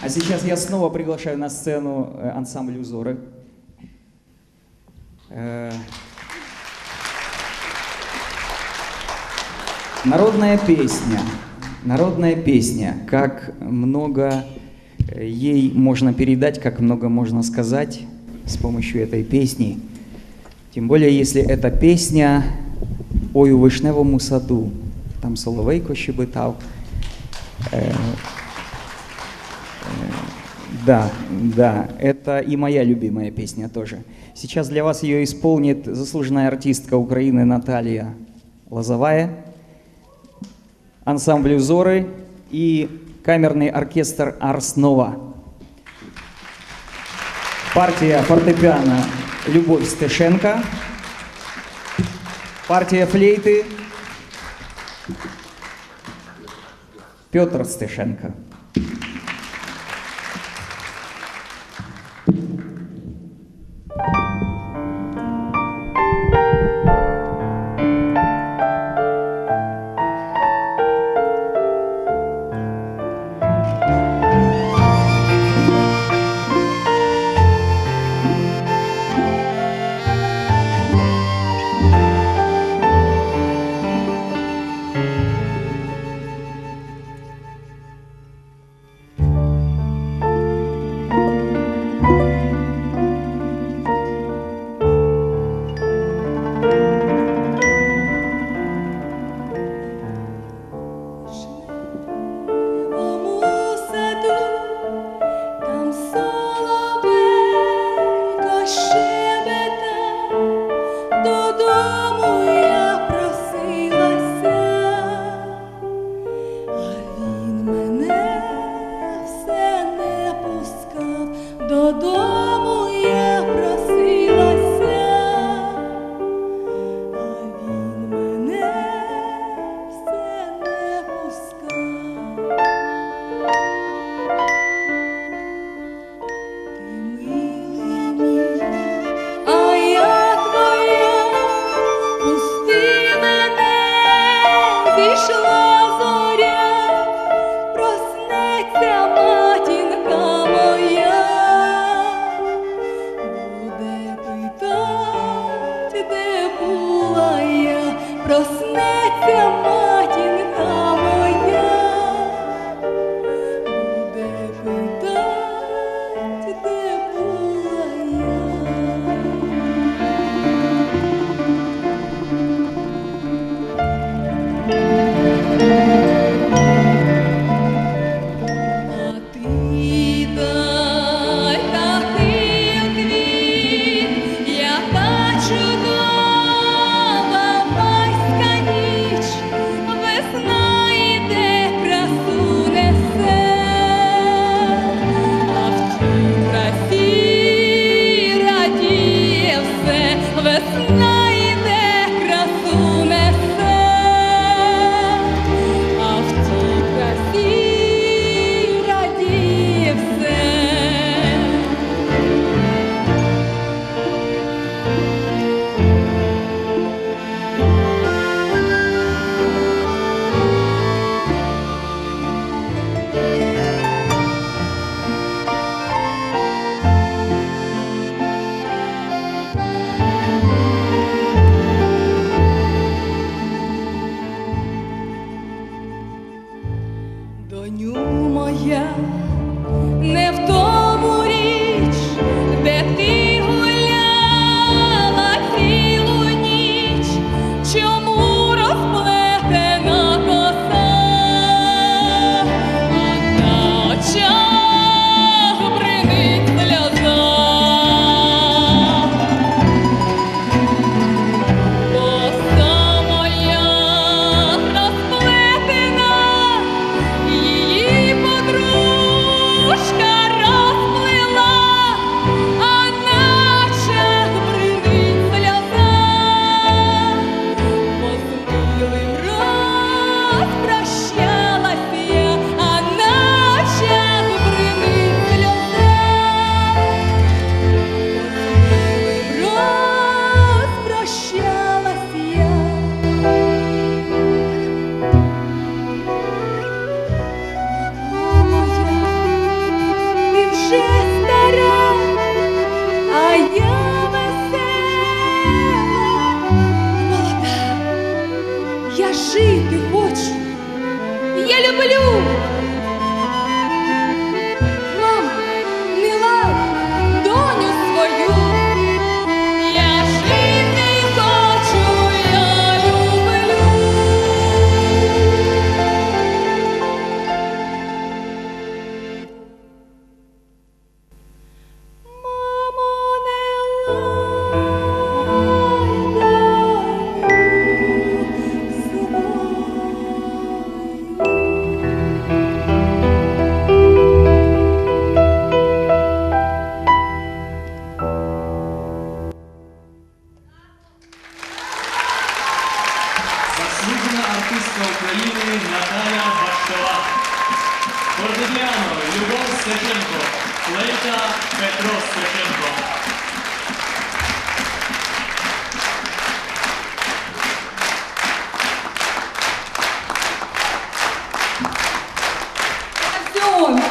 А сейчас я снова приглашаю на сцену э, ансамбль «Узоры». Э, Народная песня. Народная песня. Как много э, ей можно передать, как много можно сказать с помощью этой песни. Тем более, если эта песня «Ой у вишневому саду», там соловейко щебетав. Да, да, это и моя любимая песня тоже. Сейчас для вас ее исполнит заслуженная артистка Украины Наталья Лозовая, ансамбль «Узоры» и камерный оркестр «Арс Нова». Партия фортепиано Любовь Стешенко, партия флейты Петр Стешенко. Доню моя не ты хочешь. Я люблю Святенко, Лейта Петро Святенко. Это все он.